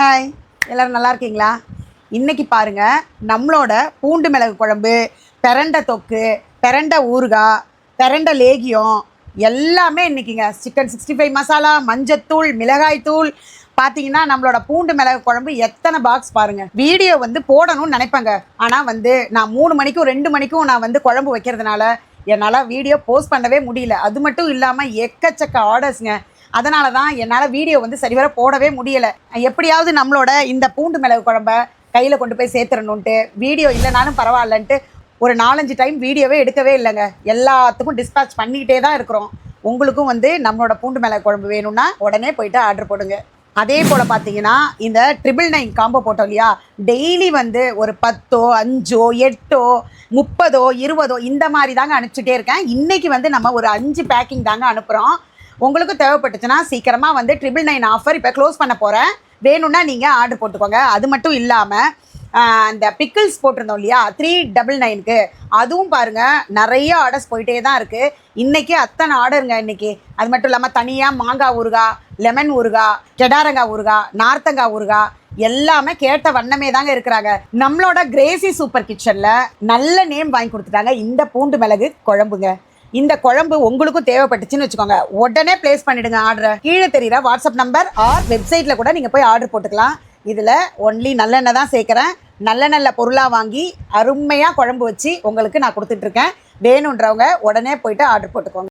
Hi எல்லாரும் நல்லா இருக்கீங்களா? இன்னைக்கு பாருங்க நம்மளோட பூண்டு மிளகு குழம்பு பெரண்டை தொக்கு பெரண்டை ஊறுகாய் பெரண்டை லேகியம் எல்லாமே இன்றைக்கிங்க சிக்கன் சிக்ஸ்டி ஃபைவ் மசாலா மஞ்சத்தூள் மிளகாய்த்தூள் பார்த்தீங்கன்னா நம்மளோட பூண்டு மிளகு குழம்பு எத்தனை பாக்ஸ் பாருங்கள் வீடியோ வந்து போடணும்னு நினைப்பாங்க. ஆனால் வந்து நான் மூணு மணிக்கும் ரெண்டு மணிக்கும் நான் வந்து குழம்பு வைக்கிறதுனால என்னால் வீடியோ போஸ்ட் பண்ணவே முடியல. அது மட்டும் இல்லாமல் எக்கச்சக்க ஆர்டர்ஸுங்க அதனால தான் என்னால் வீடியோ வந்து சரிவர போடவே முடியலை. எப்படியாவது நம்மளோட இந்த பூண்டு மிளகு குழம்ப கையில் கொண்டு போய் சேர்த்துடணுன்ட்டு வீடியோ இல்லைனாலும் பரவாயில்லன்ட்டு ஒரு நாலஞ்சு டைம் வீடியோவே எடுக்கவே இல்லைங்க. எல்லாத்துக்கும் டிஸ்பேச் பண்ணிக்கிட்டே தான் இருக்கிறோம். உங்களுக்கும் வந்து நம்மளோட பூண்டு மிளகு குழம்பு வேணும்னா உடனே போயிட்டு ஆர்டர் போடுங்க. அதே போல் பார்த்தீங்கன்னா இந்த ட்ரிபிள் நைன் காம்போ போட்டோம் இல்லையா? டெய்லி வந்து ஒரு பத்தோ அஞ்சோ எட்டோ முப்பதோ இருபதோ இந்த மாதிரி தாங்க அனுப்பிச்சிட்டே இருக்கேன். இன்றைக்கி வந்து நம்ம ஒரு அஞ்சு பேக்கிங் தாங்க அனுப்புகிறோம் உங்களுக்கு தேவைப்பட்டுச்சுன்னா சீக்கிரமாக வந்து ட்ரிபிள் நைன் ஆஃபர் இப்போ க்ளோஸ் பண்ண போகிறேன் வேணும்னா நீங்கள் ஆர்டர் போட்டுக்கோங்க. அது மட்டும் இல்லாமல் இந்த பிக்கிள்ஸ் போட்டிருந்தோம் இல்லையா? த்ரீ டபுள் நைனுக்கு அதுவும் பாருங்கள் நிறைய ஆர்டர்ஸ் போயிட்டே தான் இருக்குது இன்றைக்கி அத்தனை ஆர்டருங்க இன்றைக்கி அது மட்டும் இல்லாமல் தனியாக மாங்காய் ஊறுகாய் லெமன் ஊறுகாய் கெடாரங்காய் ஊறுகாய் நார்த்தங்காய் ஊறுகாய் எல்லாமே கேட்ட வண்ணமே தாங்க இருக்கிறாங்க. நம்மளோட கிரேசி சூப்பர் கிச்சனில் நல்ல நேம் வாங்கி கொடுத்துட்டாங்க. இந்த பூண்டு மிளகு குழம்புங்க. இந்த குழம்பு உங்களுக்கும் தேவைப்பட்டுச்சுன்னு வச்சுக்கோங்க. உடனே பிளேஸ் பண்ணிடுங்க ஆர்டரை கீழே தெரியுற வாட்ஸ்அப் நம்பர் ஆர் வெப்சைட்டில் கூட நீங்கள் போய் ஆர்டர் போட்டுக்கலாம். இதில் ஒன்லி நல்லெண்ணெய் தான் சேர்க்குறேன். நல்ல நல்ல பொருளாக வாங்கி அருமையாக குழம்பு வச்சு உங்களுக்கு நான் கொடுத்துட்ருக்கேன் வேணுன்றவங்க உடனே போயிட்டு ஆர்டர் போட்டுக்கோங்க.